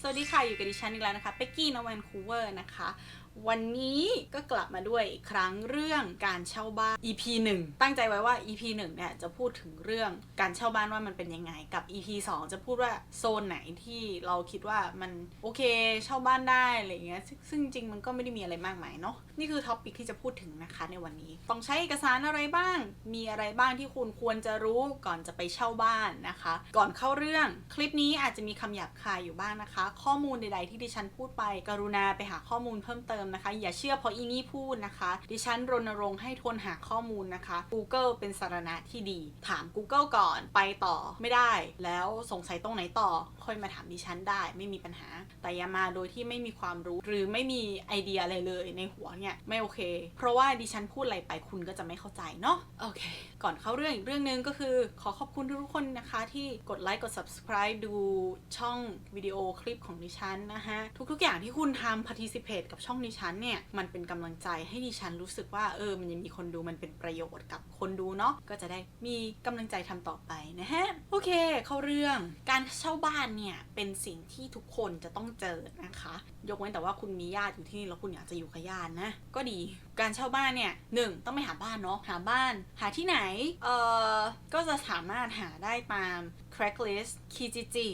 สวัสดีค่ะ อยู่กับดิฉันอีกแล้วนะคะเป็กกี้นวันคูเวอร์นะคะ วันนี้ก็กลับมาด้วยอีกครั้งเรื่องการเช่าบ้าน EP 1 ตั้งใจไว้ว่า EP 1เนี่ยจะพูดถึงเรื่องการเช่าบ้านว่ามันเป็นยังไง กับ EP 2 จะพูดว่าโซนไหนที่เราคิดว่ามันโอเคเช่าบ้านได้อะไรเงี้ยซึ่งจริงมันก็ไม่ได้มีอะไรมากมายเนาะนี่คือท็อปิกที่จะพูดถึงนะคะในวันนี้ ต้องใช้เอกสารอะไรบ้าง มีอะไรบ้างที่คุณควรจะรู้ก่อนจะไปเช่าบ้านนะคะ ก่อนเข้าเรื่องคลิปนี้อาจจะมีคำหยาบคายอยู่บ้างนะคะ ข้อมูลใด ๆ ที่ดิฉันพูดไป กรุณาไปหาข้อมูลเพิ่มเติมนะคะ อย่าเชื่อเพราะอีนี่พูดนะคะ ดิฉันรณรงค์ให้ทนหาข้อมูลนะคะ Google เป็นสารณะที่ดี ถาม Google ก่อนไปต่อไม่ได้ แล้วสงสัยตรงไหนต่อ ค่อยมาถามดิฉันได้ไม่มีปัญหา แต่อย่ามาโดยที่ไม่มีความรู้ หรือไม่มีไอเดียอะไรเลยในหัวเนี่ยไม่โอเค เพราะว่าดิฉันพูดอะไรไปคุณก็จะไม่เข้าใจเนาะโอเค ก่อนเข้าเรื่องอีกเรื่องหนึ่งก็คือ ขอขอบคุณทุกๆคนนะคะที่กดไลค์กด subscribe ดูช่องวิดีโอคลิปของดิฉันนะฮะทุกๆอย่างที่คุณทำ participate กับช่องดิฉันเนี่ยมันเป็นกำลังใจให้ดิฉันรู้สึกว่าเออมันยังมีคนดูมันเป็นประโยชน์กับคนดูเนาะก็จะได้มีกำลังใจทำต่อไปนะฮะโอเค เข้าเรื่องการเช่าบ้านเนี่ยเป็นสิ่งที่ทุกคนจะต้องเจอนะคะ ยกเว้นแต่ว่าคุณมีญาติอยู่ที่นี่แล้วคุณอยากจะอยู่กับญาตินะ ก็ดีการเช่าบ้านเนี่ยหนึ่งต้องไปหาบ้านเนาะหาบ้าน หาที่ไหนเออก็จะสามารถหาได้ตาม Craigslist Kijiji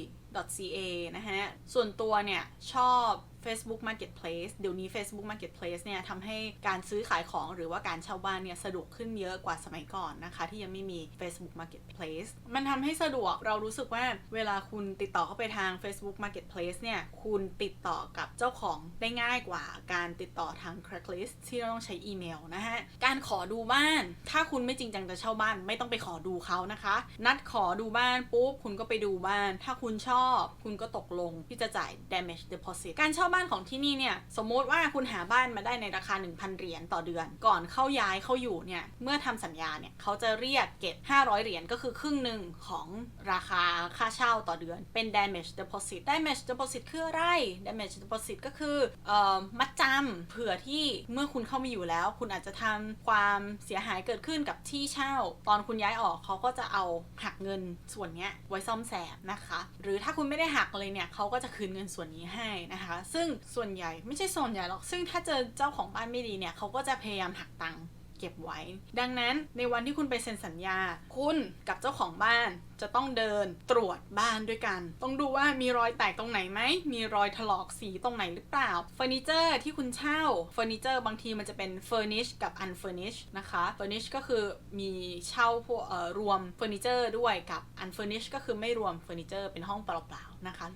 ca นะฮะ ส่วนตัวเนี่ย ชอบ Facebook Marketplace เดี๋ยวนี้ Facebook Marketplace เนี่ยทำให้การซื้อขายของหรือว่าการเช่าบ้านเนี่ยสะดวกขึ้นเยอะกว่าสมัยก่อนนะคะ ที่ยังไม่มี Facebook Marketplace มันทำให้สะดวกเรารู้สึกว่าเวลาคุณติดต่อเข้าไปทาง Facebook Marketplace เนี่ยคุณติดต่อกับเจ้าของได้ง่ายกว่าการติดต่อทาง Craigslist ที่เราต้องใช้อีเมลนะฮะการขอดูบ้าน ถ้าคุณไม่จริงจังจะเช่าบ้านไม่ต้องไปขอดูเขานะคะ นัดขอดูบ้านปุ๊บคุณก็ไปดูบ้าน ถ้าคุณชอบ คุณก็ตกลงที่จะจ่าย damage deposit การเช่าบ้านของที่นี่เนี่ยสมมติว่าคุณหาบ้านมาได้ในราคา 1,000 เหรียญต่อเดือน ก่อนเข้าย้ายเข้าอยู่เนี่ยเมื่อทำสัญญาเนี่ยเขาจะเรียกเก็บ 500 เหรียญก็คือครึ่งหนึ่งของราคาค่าเช่าต่อเดือนเป็น damage deposit damage deposit คืออะไร damage deposit ก็คือเอ่อมัดจำเผื่อที่เมื่อคุณเข้ามาอยู่แล้ว คุณอาจจะทำความเสียหายเกิดขึ้นกับที่เช่า ตอนคุณย้ายออกเขาก็จะเอาหักเงินส่วนเนี้ยไว้ซ่อมแซมนะคะ หรือถ้าคุณไม่ได้หักเลยเนี่ยเขาก็จะคืนเงินส่วนนี้ให้นะคะซึ่ง่งส่วนใหญ่ไม่ใช่ส่วนใหญ่หรอก ซึ่งถ้าเจอเจ้าของบ้านไม่ดีเนี่ยเขาก็จะพยายามหักตังค์เก็บไว้ ดังนั้นในวันที่คุณไปเซ็นสัญญา คุณกับเจ้าของบ้านจะต้องเดินตรวจบ้านด้วยกัน ต้องดูว่ามีรอยแตกตรงไหนไหม มีรอยถลอกสีตรงไหนหรือเปล่า เฟอร์นิเจอร์ที่คุณเช่า เฟอร์นิเจอร์บางทีมันจะเป็นเฟอร์นิชกับอันเฟอร์นิชนะคะ เฟอร์นิชก็คือมีเช่าพวกเอ่อรวมเฟอร์นิเจอร์ด้วยกับอันเฟอร์นิชก็คือไม่รวมเฟอร์นิเจอร์เป็นห้องเปล่าๆนะคะ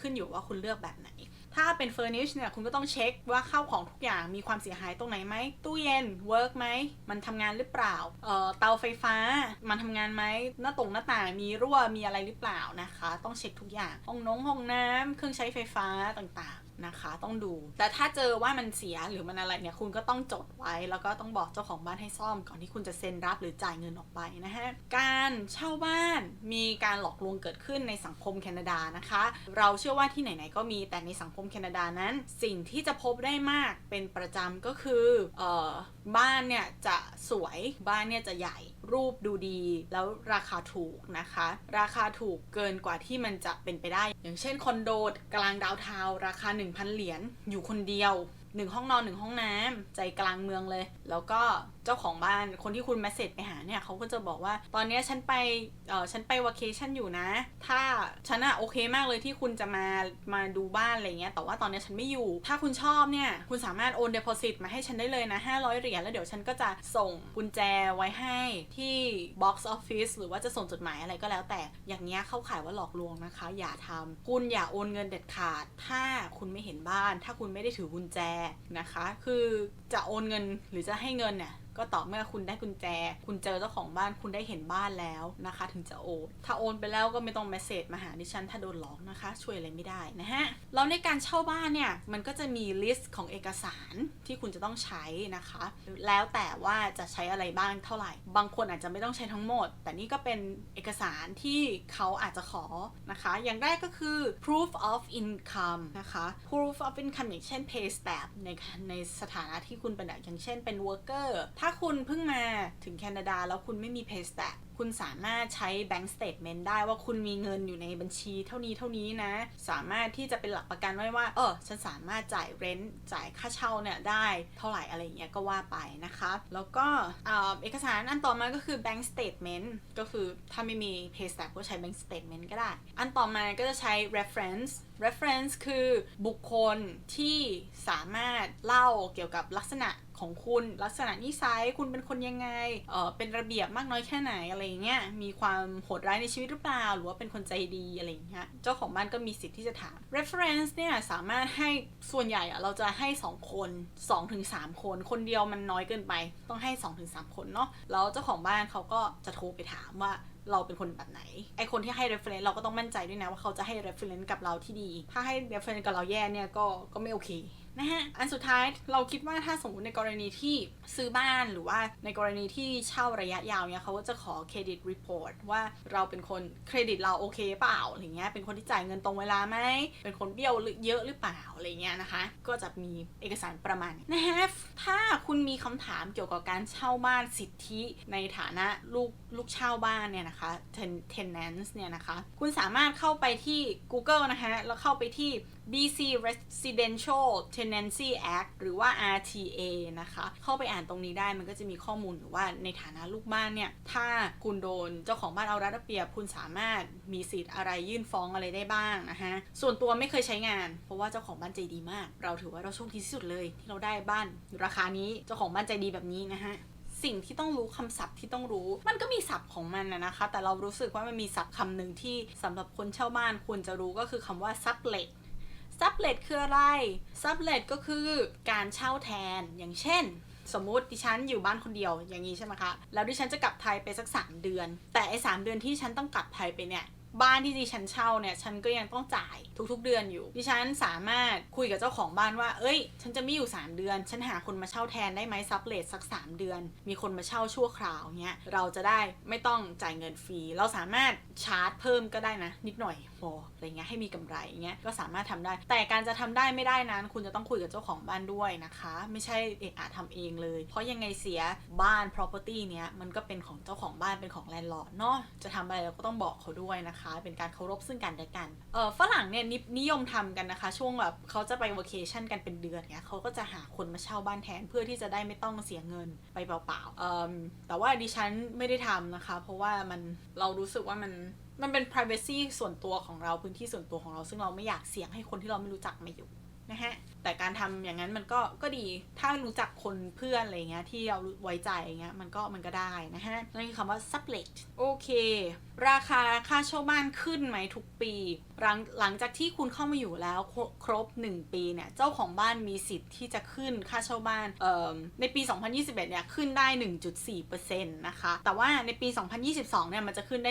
ขึ้นอยู่ว่าคุณเลือกแบบไหน ถ้าเป็นเฟอร์นิชเนี่ยคุณก็ต้องเช็คว่าข้าวของทุกอย่างมีความเสียหายตรงไหนไหม ตู้เย็นเวิร์กไหม มันทำงานหรือเปล่าเอ่อเตาไฟฟ้า มันทำงานไหม หน้าตรงหน้าต่างมีรั่วมีอะไรหรือเปล่านะคะ ต้องเช็คทุกอย่าง ห้องน้องห้องน้ำเครื่องใช้ไฟฟ้าต่างๆ นะคะ ต้องดู แต่ถ้าเจอว่ามันเสียหรือมันอะไรเนี่ยคุณก็ต้องจดไว้ แล้วก็ต้องบอกเจ้าของบ้านให้ซ่อมก่อนที่คุณจะเซ็นรับหรือจ่ายเงินออกไปนะฮะการเช่าบ้านมีการหลอกลวงเกิดขึ้นในสังคมแคนาดานะคะ เราเชื่อว่าที่ไหนๆก็มีแต่ในสังคมแคนาดานั้น สิ่งที่จะพบได้มากเป็นประจำก็คือออบ้านเนี่ยจะสวยบ้านเนี่ยจะใหญ่ รูปดูดีแล้วราคาถูกนะคะ ราคาถูกเกินกว่าที่มันจะเป็นไปได้ อย่างเช่นคอนโดกลางดาวเทาวราคา 1,000 เหรียญอยู่คนเดียว หนึ่งห้องนอนหนึ่งห้องน้ำใจกลางเมืองเลย แล้วก็เจ้าของบ้านคนที่คุณแมสเซจไปหาเนี่ยเขาก็จะบอกว่าตอนนี้ฉันไปเออฉันไปว a เคชั่นอยู่นะ ถ้าฉันอะโอเคมากเลยที่คุณจะมามาดูบ้านอะไรเงี้ยแต่ว่าตอนนี้ฉันไม่อยู่ ถ้าคุณชอบเนี่ยคุณสามารถโอนเด p o s i t มาให้ฉันได้เลยนะ 500 เหรียญแล้วเดี๋ยวฉันก็จะส่งกุญแจไว้ให้ที่ box office หรือว่าจะส่งจดหมายอะไรก็แล้ว แต่อย่างเงี้ยเข้าข่ายว่าหลอกลวงนะคะ อย่าทำคุณอย่าโอนเงินเด็ดขาด ถ้าคุณไม่เห็นบ้าน ถ้าคุณไม่ได้ถือกุญแจนะคะ คือจะโอนเงินหรือจะให้เงินเนี่ย ก็ต่อเมื่อคุณได้กุญแจ คุณเจอเจ้าของบ้านคุณได้เห็นบ้านแล้วนะคะ ถึงจะโอนถ้าโอนไปแล้วก็ไม่ต้องเมสเซจมาหาดิฉันถ้าโดนหลอกนะคะ ช่วยอะไรไม่ได้นะฮะแล้วในการเช่าบ้านเนี่ยมันก็จะมีลิสต์ของเอกสารที่คุณจะต้องใช้นะคะ แล้วแต่ว่าจะใช้อะไรบ้างเท่าไหร่ บางคนอาจจะไม่ต้องใช้ทั้งหมด แต่นี่ก็เป็นเอกสารที่เขาอาจจะขอนะคะ อย่างแรกก็คือ proof of income นะคะ proof of income อย่างเช่น pay stub ในในสถานะที่คุณเป็นอย่างเช่นเป็น worker ถ้าถ้าคุณเพิ่งมาถึงแคนาดาแล้วคุณไม่มี pay stat คุณสามารถใช้ bank statement ได้ว่าคุณมีเงินอยู่ในบัญชีเท่านี้เท่านี้นะ สามารถที่จะเป็นหลักประกันไว้ว่า เออ ฉันสามารถจ่าย rent จ่ายค่าเช่าเนี่ยได้เท่าไหร่อะไรเงี้ยก็ว่าไปนะคะ แล้วก็เออเอกสารอันต่อมาก็คือ bank statement ก็คือถ้าไม่มี pay stub ก็ใช้ bank statement ก็ได้ อันต่อมาก็จะใช้ reference reference คือบุคคลที่สามารถเล่าเกี่ยวกับลักษณะ ของคุณลักษณะนิสัยคุณเป็นคนยังไงเออเป็นระเบียบมากน้อยแค่ไหนอะไรเงี้ยมีความโหดร้ายในชีวิตหรือเปล่า หรือว่าเป็นคนใจดีอะไรเงี้ยเจ้าของบ้านก็มีสิทธิ์ที่จะถาม reference เนี่ยสามารถให้ส่วนใหญ่อะเราจะให้ 2 คน 2-3 คน คนเดียวมันน้อยเกินไป ต้องให้ 2-3 คนเนาะแล้วเจ้าของบ้านเขาก็จะโทรไปถามว่าเราเป็นคนแบบไหน ไอคนที่ให้ reference เราก็ต้องมั่นใจด้วยนะว่าเขาจะให้ reference กับเราที่ดี ถ้าให้ reference กับเราแย่เนี่ยก็ก็ไม่โอเค นะฮะ อันสุดท้ายเราคิดว่าถ้าสมมติในกรณีที่ซื้อบ้านหรือว่าในกรณีที่เช่าระยะยาวเนี่ยเขาก็จะขอเครดิตรีพอร์ตว่าเราเป็นคนเครดิตเราโอเคเปล่าอะไรเงี้ยเป็นคนที่จ่ายเงินตรงเวลาไหมเป็นคนเบี้ยวหรือเยอะหรือเปล่าอะไรเงี้ยนะคะ ก็จะมีเอกสารประมาณนะฮะถ้าคุณมีคำถามเกี่ยวกับการเช่าบ้านสิทธิในฐานะลูกลูกเช่าบ้านเนี่ยนะคะ tenants เนี่ยนะคะ คุณสามารถเข้าไปที่ Google นะคะแล้วเข้าไปที่ BC Residential Tenancy Act หรือว่า RTA นะคะ เข้าไปอ่านตรงนี้ได้มันก็จะมีข้อมูลอยู่ว่าในฐานะลูกบ้านเนี่ย ถ้าคุณโดนเจ้าของบ้านเอารัดเอาเปรียบ คุณสามารถมีสิทธิ์อะไรยื่นฟ้องอะไรได้บ้างนะคะส่วนตัวไม่เคยใช้งาน เพราะว่าเจ้าของบ้านใจดีมาก เราถือว่าเราโชคดีที่สุดเลย ที่เราได้บ้านราคานี้เจ้าของบ้านใจดีแบบนี้นะฮะสิ่งที่ต้องรู้คำศัพท์ที่ต้องรู้ มันก็มีศัพท์ของมันนะนะคะ แต่เรารู้สึกว่ามันมีศัพท์คำหนึ่งที่สำหรับคนเช่าบ้านควรจะรู้ก็คือคำว่าซับเลท ซับเลตคืออะไรซับเลตก็คือการเช่าแทน อย่างเช่น สมมติดิฉันอยู่บ้านคนเดียวอย่างนี้ใช่ไหมคะ แล้วดิฉันจะกลับไทยไปสัก 3 เดือน แต่ไอ้สเดือนที่ฉันต้องกลับไทยไปเนี่ย บ้านที่ดิฉันเช่าเนี่ยฉันก็ยังต้องจ่ายทุกๆเดือนอยู่ดิฉันสามารถคุยกับเจ้าของบ้านว่า เอ้ย ฉันจะไม่อยู่ 3 เดือน ฉันหาคนมาเช่าแทนได้ไหมซับเลทสัก 3 เดือน มีคนมาเช่าชั่วคราวเนี้ยเราจะได้ไม่ต้องจ่ายเงินฟรี เราสามารถชาร์จเพิ่มก็ได้นะ นิดหน่อยพออะไรเงี้ยให้มีกำไรเงี้ยก็สามารถทำได้ แต่การจะทำได้ไม่ได้นั้น คุณจะต้องคุยกับเจ้าของบ้านด้วยนะคะ ไม่ใช่เอะอะทำเองเลย เพราะยังไงเสียบ้าน property เนี้ยมันก็เป็นของเจ้าของบ้านเป็นของแลนด์ลอร์ดเนาะจะทำอะไรเราก็ต้องบอกเขาด้วยนะคะเป็นการเคารพซึ่งกันและกันเออฝรั่งเนี่ยนินิยมทำกันนะคะ ช่วงแบบเขาจะไปวอเคชั่นกันเป็นเดือนเนี่ยเขาก็จะหาคนมาเช่าบ้านแทนเพื่อที่จะได้ไม่ต้องเสียเงินไปเปล่าๆเออแต่ว่าดิฉันไม่ได้ทำนะคะ เพราะว่ามันเรารู้สึกว่ามันมันเป็น privacy ส่วนตัวของเราพื้นที่ส่วนตัวของเรา ซึ่งเราไม่อยากเสี่ยงให้คนที่เราไม่รู้จักมาอยู่ นะฮะแต่การทำอย่างนั้นมันก็ก็ดีถ้ารู้จักคนเพื่อนอะไรเงี้ยที่เราไว้ใจอย่างเงี้ยมันก็มันก็ได้นะฮะนั่นคือคำว่า sublet โอเค ราคาค่าเช่าบ้านขึ้นไหมทุกปี หลังหลังจากที่คุณเข้ามาอยู่แล้วครครบ 1 ปีเนี่ยเจ้าของบ้านมีสิทธิ์ที่จะขึ้นค่าเช่าบ้านเอ่อในปี 2021เนี่ยขึ้นได้ 1.4%นะคะแต่ว่าในปี 2022เนี่ยมันจะขึ้นได้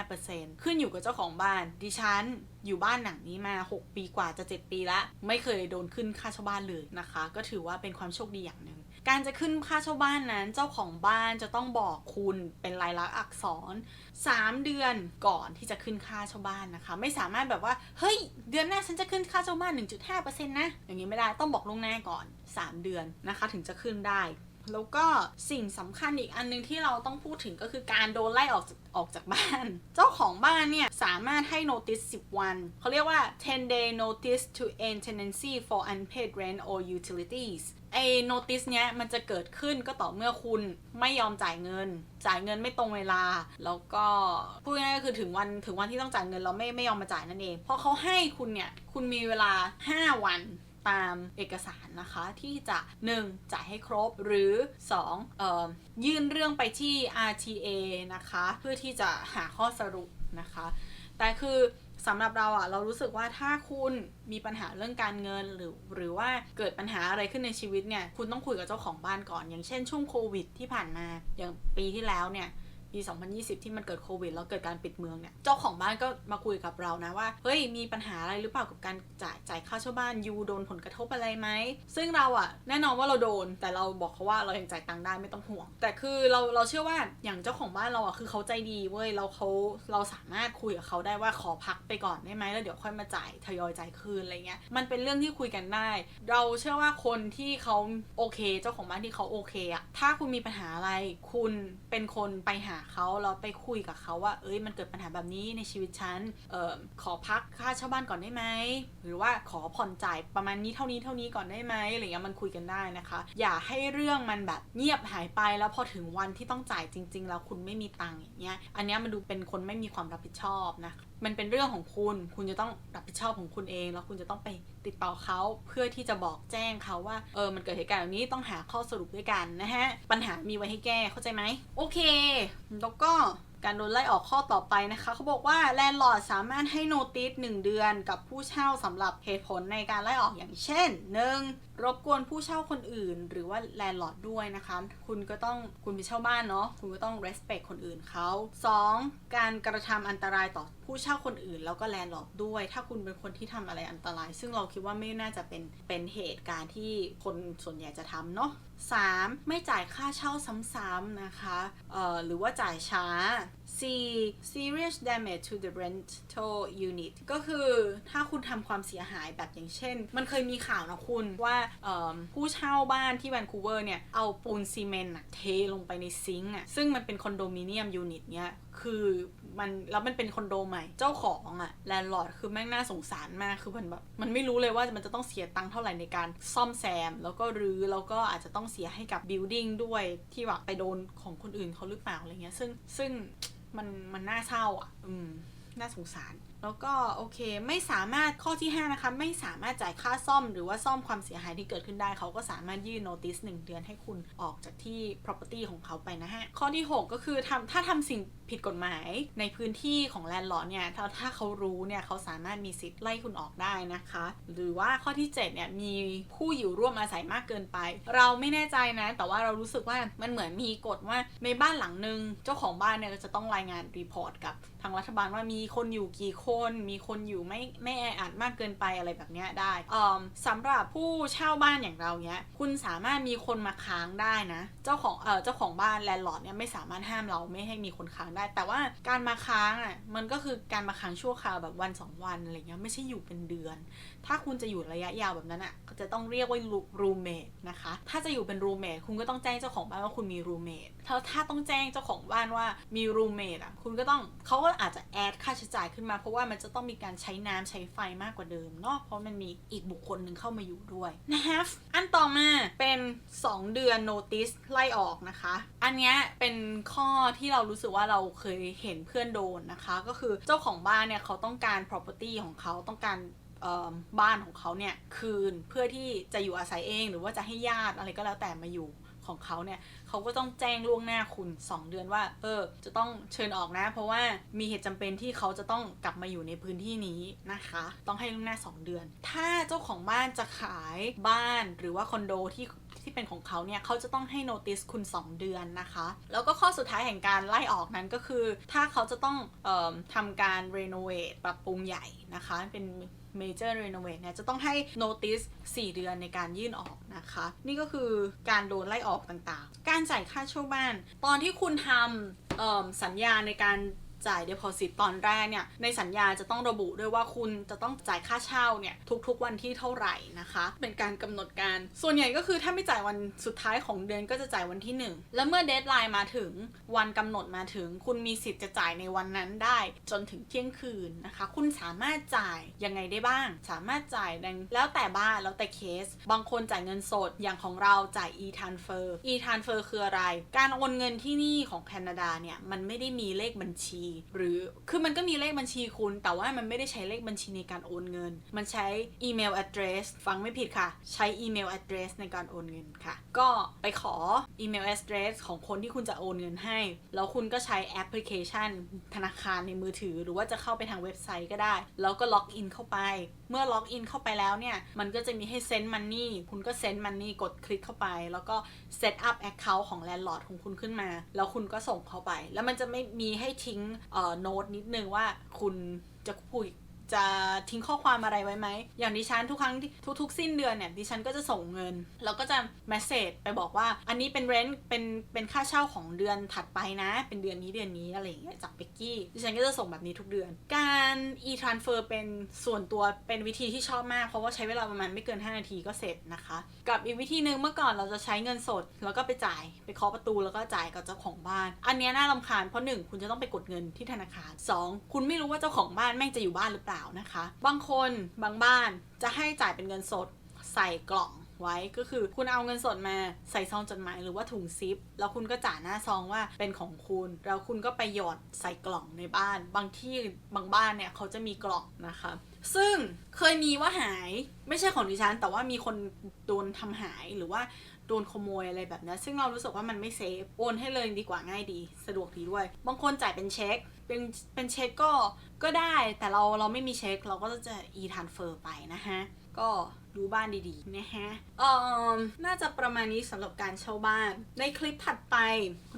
1.5%ขึ้นอยู่กับเจ้าของบ้านดิฉัน อยู่บ้านหลังนี้มา 6 ปีกว่าจะ 7 ปีละไม่เคยโดนขึ้นค่าเช่าบ้านเลยนะคะ ก็ถือว่าเป็นความโชคดีอย่างหนึ่งการจะขึ้นค่าเช่าบ้านนั้น เจ้าของบ้านจะต้องบอกคุณเป็นลายลักษณ์อักษร 3 เดือนก่อนที่จะขึ้นค่าเช่าบ้านนะคะ ไม่สามารถแบบว่าเฮ้ยเดือนหน้าฉันจะขึ้นค่าเช่าบ้าน 1.5%นะอย่างนี้ไม่ได้ต้องบอกล่วงหน้าก่อน 3 เดือนนะคะ ถึงจะขึ้นได้ แล้วก็สิ่งสำคัญอีกอันหนึงที่เราต้องพูดถึงก็คือการโดนไล่ออกจากออกจากบ้าน เจ้าของบ้านเนี่ย สามารถให้ notice 10 วัน เขาเรียกว่า 10 day notice to end tenancy for unpaid rent or utilities ไอ้ notice เนี้ยมันจะเกิดขึ้นก็ต่อเมื่อคุณไม่ยอมจ่ายเงิน จ่ายเงินไม่ตรงเวลา แล้วก็พูดง่ายๆก็คือถึงวันถึงวันที่ต้องจ่ายเงินเราไม่ไม่ยอมมาจ่ายนั่นเอง เพราะเขาให้คุณเนี่ย คุณมีเวลา 5 วัน ตามเอกสารนะคะที่จะ 1. จ่ายให้ครบหรือ 2. เอ่อยื่นเรื่องไปที่ RTA นะคะ เพื่อที่จะหาข้อสรุปนะคะ แต่คือสำหรับเราอะเรารู้สึกว่าถ้าคุณมีปัญหาเรื่องการเงินหรือ หรือว่าเกิดปัญหาอะไรขึ้นในชีวิตเนี่ยคุณต้องคุยกับเจ้าของบ้านก่อน อย่างเช่นช่วงโควิดที่ผ่านมาอย่างปีที่แล้วเนี่ย ปี 2020 ที่มันเกิดโควิดแล้วเกิดการปิดเมืองเนี่ย เจ้าของบ้านก็มาคุยกับเรานะว่า เฮ้ย มีปัญหาอะไรหรือเปล่ากับการจ่ายจ่ายค่าเช่าบ้านยูโดนผลกระทบอะไรไหม ซึ่งเราอะแน่นอนว่าเราโดน แต่เราบอกเขาว่าเรายังจ่ายตังค์ได้ไม่ต้องห่วง แต่คือเราเราเชื่อว่าอย่างเจ้าของบ้านเราอะคือเขาใจดีเว้ย เราเขาเราสามารถคุยกับเขาได้ว่าขอพักไปก่อนได้ไหมแล้วเดี๋ยวค่อยมาจ่ายทยอยจ่ายคืนอะไรเงี้ย มันเป็นเรื่องที่คุยกันได้ เราเชื่อว่าคนที่เขาโอเค เจ้าของบ้านที่เขาโอเคอะถ้าคุณมีปัญหาอะไร คุณเป็นคนไปหาเขาเราไปคุยกับเขาว่า เอ้ยมันเกิดปัญหาแบบนี้ในชีวิตฉันเอ่อขอพักค่าเช่าบ้านก่อนได้ไหมหรือว่าขอผ่อนจ่ายประมาณนี้เท่านี้เท่านี้ก่อนได้ไหมอะไรเงี้ยมันคุยกันได้นะคะ อย่าให้เรื่องมันแบบเงียบหายไปแล้วพอถึงวันที่ต้องจ่ายจริง ๆ แล้วคุณไม่มีตังค์อย่างเงี้ยอันเนี้ยมันดูเป็นคนไม่มีความรับผิดชอบนะ มันเป็นเรื่องของคุณ คุณจะต้องรับผิดชอบของคุณเอง แล้วคุณจะต้องไปติดต่อเขาเพื่อที่จะบอกแจ้งเขาว่า เออ มันเกิดเหตุการณ์แบบนี้ต้องหาข้อสรุปด้วยกันนะฮะ ปัญหามีไว้ให้แก้เข้าใจไหม โอเค แล้วก็การโดนไล่ออกข้อต่อไปนะคะ เขาบอกว่าแลนด์ลอร์ดสามารถให้โนติส1เดือนกับผู้เช่าสำหรับเหตุผลในการไล่ออกอย่างเช่น 1. รบกวนผู้เช่าคนอื่น หรือว่าแลนด์ลอร์ดด้วยนะคะ คุณก็ต้องคุณไปเช่าบ้านเนาะคุณก็ต้อง respect คนอื่นเขา 2. การกระทำอันตรายต่อผู้เช่าคนอื่น แล้วก็แลนด์ลอร์ดด้วย ถ้าคุณเป็นคนที่ทำอะไรอันตราย ซึ่งเราคิดว่าไม่น่าจะเป็นเป็นเหตุการณ์ที่คนส่วนใหญ่จะทำเนาะ 3. ไม่จ่ายค่าเช่าซ้ำๆนะคะ เอ่อ หรือว่าจ่ายช้า C serious damage to the rental unit ก็คือถ้าคุณทำความเสียหายแบบอย่างเช่น มันเคยมีข่าวนะคุณว่าผู้เช่าบ้านที่แวนคูเวอร์เนี่ย เอาปูนซีเมนต์เทลงไปในซิงค์อะซึ่งมันเป็นคอนโดมิเนียมยูนิตเนี่ย คือมันแล้วมันเป็นคอนโดใหม่ เจ้าของอะแลนด์ลอร์ดคือแม่งน่าสงสารมากคือมันแบบมันไม่รู้เลยว่ามันจะต้องเสียตังค์เท่าไหร่ในการซ่อมแซม แล้วก็รื้อแล้วก็อาจจะต้องเสียให้กับบิลดิ่งด้วยที่ว่าไปโดนของคนอื่นเขาหรือเปล่าอะไรเงี้ยซึ่งซึ่งมันมันน่าเศร้าอะ อืม น่าสงสาร แล้วก็โอเคไม่สามารถข้อที่ 5 นะคะ ไม่สามารถจ่ายค่าซ่อมหรือว่าซ่อมความเสียหายที่เกิดขึ้นได้ เขาก็สามารถยื่นโนติส1เดือนให้คุณออกจากที่ property ของเขาไปนะฮะ ข้อที่ 6 ก็คือทำถ้าทำสิ่งผิดกฎหมายในพื้นที่ของแลนด์ลอร์ดเนี่ยถ้าถ้าเขารู้เนี่ยเขาสามารถมีสิทธิ์ไล่คุณออกได้นะคะ หรือว่าข้อที่ 7 เนี่ยมีผู้อยู่ร่วมอาศัยมากเกินไป เราไม่แน่ใจนะ แต่ว่าเรารู้สึกว่ามันเหมือนมีกฎว่าในบ้านหลังหนึ่งเจ้าของบ้านเนี่ยจะต้องรายงานรีพอร์ตกับทางรัฐบาลว่ามีคนอยู่กี่คนมีคนอยู่ไม่ไม่แออัดมากเกินไปอะไรแบบนี้ได้อ่าสำหรับผู้เช่าบ้านอย่างเราเนี้ย คุณสามารถมีคนมาค้างได้นะ เจ้าของเออเจ้าของบ้านแลนด์ลอร์ดเนี่ยไม่สามารถห้ามเราไม่ให้มีคนค้างได้ แต่ว่าการมาค้างอะมันก็คือการมาค้างชั่วคราวแบบวันสองวันอะไรเงี้ยไม่ใช่อยู่เป็นเดือนถ้าคุณจะอยู่ระยะยาวแบบนั้นอะก็จะต้องเรียกว่ารูเมทนะคะ ถ้าจะอยู่เป็นรูเมทคุณก็ต้องแจ้งเจ้าของบ้านว่าคุณมีรูเมทถ้าถ้าต้องแจ้งเจ้าของบ้านว่ามีรูเมทอะคุณก็ต้องเขาก็อาจจะแอดค่าใช้จ่ายขึ้นมา เพราะว่ามันจะต้องมีการใช้น้ำใช้ไฟมากกว่าเดิมเนาะเพราะมันมีอีกบุคคลหนึ่งเข้ามาอยู่ด้วยนะคะอันต่อมาเป็น 2 เดือน notice ไล่ออกนะคะ อันนี้เป็นข้อที่เรารู้สึกว่าเราเคยเห็นเพื่อนโดนนะคะ ก็คือเจ้าของบ้านเนี่ยเขาต้องการ property ของเขาต้องการ บ้านของเขาเนี่ยคืนเพื่อที่จะอยู่อาศัยเองหรือว่าจะให้ญาติอะไรก็แล้วแต่มาอยู่ของเขาเนี่ยเขาก็ต้องแจ้งล่วงหน้าคุณ 2 เดือนว่า เออ จะต้องเชิญออกนะ เพราะว่ามีเหตุจำเป็นที่เขาจะต้องกลับมาอยู่ในพื้นที่นี้นะคะ ต้องให้ล่วงหน้า 2 เดือน ถ้าเจ้าของบ้านจะขายบ้านหรือว่าคอนโดที่ที่เป็นของเขาเนี่ยเขาจะต้องให้โนติสคุณ 2 เดือนนะคะ แล้วก็ข้อสุดท้ายแห่งการไล่ออกนั้นก็คือ ถ้าเขาจะต้องออทำการรีโนเวทปรับปรุงใหญ่นะคะเป็น major renovate เนี่ยจะต้องให้ notice 4 เดือนในการยื่นออกนะคะ นี่ก็คือการโดนไล่ออกต่างๆ การจ่ายค่าเช่าบ้าน ตอนที่คุณทำสัญญาในการ จ่าย deposit ตอนแรกเนี่ยในสัญญาจะต้องระบุด้วยว่าคุณจะต้องจ่ายค่าเช่าเนี่ยทุกๆวันที่เท่าไหร่นะคะ เป็นการกำหนดการ ส่วนใหญ่ก็คือถ้าไม่จ่ายวันสุดท้ายของเดือนก็จะจ่ายวันที่ 1 แล้วเมื่อเดทไลน์มาถึงวันกำหนดมาถึง คุณมีสิทธิ์จะจ่ายในวันนั้นได้ จนถึงเที่ยงคืนนะคะ คุณสามารถจ่ายยังไงได้บ้าง สามารถจ่ายดังแล้วแต่บ้านแล้วแต่เคส บางคนจ่ายเงินสดอย่างของเราจ่าย e-transfer e-transfer คืออะไร การโอนเงินที่นี่ของแคนาดาเนี่ยมันไม่ได้มีเลขบัญชีหรือคือมันก็มีเลขบัญชีคุณ แต่ว่ามันไม่ได้ใช้เลขบัญชีในการโอนเงิน มันใช้อีเมล address ฟังไม่ผิดค่ะ ใช้อีเมล address ในการโอนเงินค่ะ ก็ไปขออีเมล address ของคนที่คุณจะโอนเงินให้ แล้วคุณก็ใช้แอปพลิเคชัน ธนาคารในมือถือ หรือว่าจะเข้าไปทางเว็บไซต์ก็ได้ แล้วก็ล็อกอินเข้าไป เมื่อล็อกอินเข้าไปแล้วเนี่ย มันก็จะมีให้เซ็นมันนี่คุณก็เซ็นมันนี่กดคลิกเข้าไป แล้วก็เซตอัพแอคเคาท์ของแลนด์ลอร์ดของคุณขึ้นมา แล้วคุณก็ส่งเข้าไป แล้วมันจะไม่มีให้ทิ้งโน้ตนิดนึงว่าคุณจะพูด จะทิ้งข้อความอะไรไว้ไหม อย่างดิฉันทุกครั้งทุกๆ สิ้นเดือนเนี่ยดิฉันก็จะส่งเงิน แล้วก็จะเมสเซจไปบอกว่า อันนี้เป็นเรนต์เป็นเป็นค่าเช่าของเดือนถัดไปนะ เป็นเดือนนี้เดือนนี้อะไรอย่างเงี้ยจากเบกกี้ดิฉันก็จะส่งแบบนี้ทุกเดือน การ e-transfer เป็นส่วนตัวเป็นวิธีที่ชอบมาก เพราะว่าใช้เวลาประมาณไม่เกิน 5 นาทีก็เสร็จนะคะ กับอีกวิธีหนึ่งเมื่อก่อนเราจะใช้เงินสด แล้วก็ไปจ่ายไปเคาะประตูแล้วก็จ่ายกับเจ้าของบ้าน อันเนี้ยน่ารำคาญเพราะหนึ่งคุณจะต้องไปกดเงินที่ธนาคารสองคุณไม่รู้ว่าเจ้าของบ้านแม่งจะอยู่บ้านหรือเปล่านะคะ บางคนบางบ้านจะให้จ่ายเป็นเงินสดใส่กล่องไว้ก็คือคุณเอาเงินสดมาใส่ซองจดหมายหรือว่าถุงซิป แล้วคุณก็จ่าหน้าซองว่าเป็นของคุณ แล้วคุณก็ไปหยอดใส่กล่องในบ้าน บางที่บางบ้านเนี่ยเขาจะมีกล่องนะคะ ซึ่งเคยมีว่าหายไม่ใช่ของดิฉัน แต่ว่ามีคนโดนทำหายหรือว่า โดนขโมยอะไรแบบนี้ซึ่งเรารู้สึกว่ามันไม่เซฟโอนให้เลยดีกว่าง่ายดี สะดวกดีด้วย บางคนจ่ายเป็นเช็ค เป็นเป็นเช็คก็ก็ได้แต่เราเราไม่มีเช็ค เราก็จะ e transfer ไปนะฮะ ก็ดูบ้านดีๆนะฮะเอ่อน่าจะประมาณนี้สำหรับการเช่าบ้าน ในคลิปถัดไป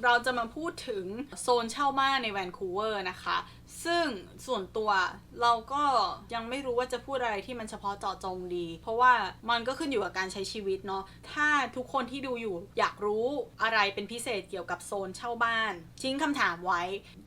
เราจะมาพูดถึงโซนเช่าบ้านในแวนคูเวอร์นะคะซึ่งส่วนตัวเราก็ยังไม่รู้ว่าจะพูดอะไรที่มันเฉพาะเจาะจงดี เพราะว่ามันก็ขึ้นอยู่กับการใช้ชีวิตเนาะถ้าทุกคนที่ดูอยู่อยากรู้อะไรเป็นพิเศษเกี่ยวกับโซนเช่าบ้าน ทิ้งคำถามไว้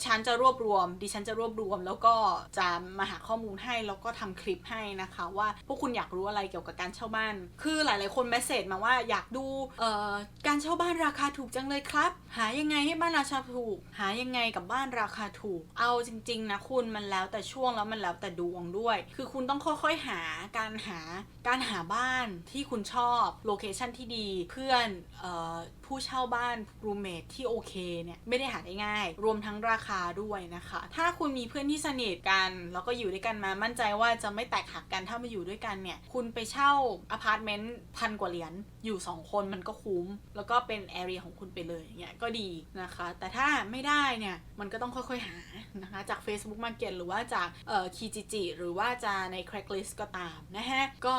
ฉันจะรวบรวม ดิฉันจะรวบรวม แล้วก็จะมาหาข้อมูลให้แล้วก็ทำคลิปให้นะคะ ว่าพวกคุณอยากรู้อะไรเกี่ยวกับการเช่าบ้าน คือหลาย ๆ คนเมสเซจมาว่าอยากดูเอ่อการเช่าบ้านราคาถูกจังเลยครับ หายังไงให้บ้านราคาถูก หายังไงกับบ้านราคาถูก เอาจริงๆ นะคุณมันแล้วแต่ช่วงแล้วมันแล้วแต่ดวงด้วย คือคุณต้องค่อย ๆ หาการหาการหาบ้านที่คุณชอบโลเคชันที่ดีเพื่อนออผู้เช่าบ้านรูเมทที่โอเคเนี่ยไม่ได้หาได้ง่าย รวมทั้งราคาด้วยนะคะ ถ้าคุณมีเพื่อนที่สนิทกัน แล้วก็อยู่ด้วยกันมามั่นใจว่าจะไม่แตกหักกันถ้ามาอยู่ด้วยกันเนี่ยคุณไปเช่าอพาร์ตเมนต์พันกว่าเหรียญอยู่ 2 คนมันก็คุ้ม แล้วก็เป็นแอเรียของคุณไปเลยเนี่ยก็ดีนะคะ แต่ถ้าไม่ได้เนี่ยมันก็ต้องค่อยๆหานะคะจากาก Facebook Market หรือว่าจากเอ่อคีจิจิหรือว่าจะใน Craigslist ก็ตามนะฮะ ก็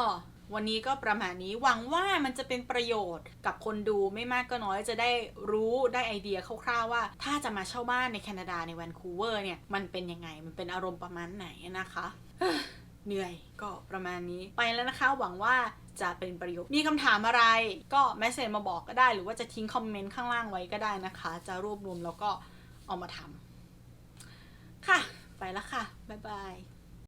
วันนี้ก็ประมาณนี้หวังว่ามันจะเป็นประโยชน์กับคนดูไม่มากก็น้อยจะได้รู้ได้ไอเดียคร่าวๆว่า ถ้าจะมาเช่าบ้านในแคนาดาในแวนคูเวอร์เนี่ย มันเป็นยังไงมันเป็นอารมณ์ประมาณไหนนะคะเหนื่อยก็ประมาณนี้ไปแล้วนะคะ หวังว่าจะเป็นประโยชน์มีคำถามอะไรก็แมสเซจมาบอกก็ได้ หรือว่าจะทิ้งคอมเมนต์ข้างล่างไว้ก็ได้นะคะ จะรวบรวมแล้วก็เอามาทำ ค่ะ ไปแล้วค่ะ บ๊ายบาย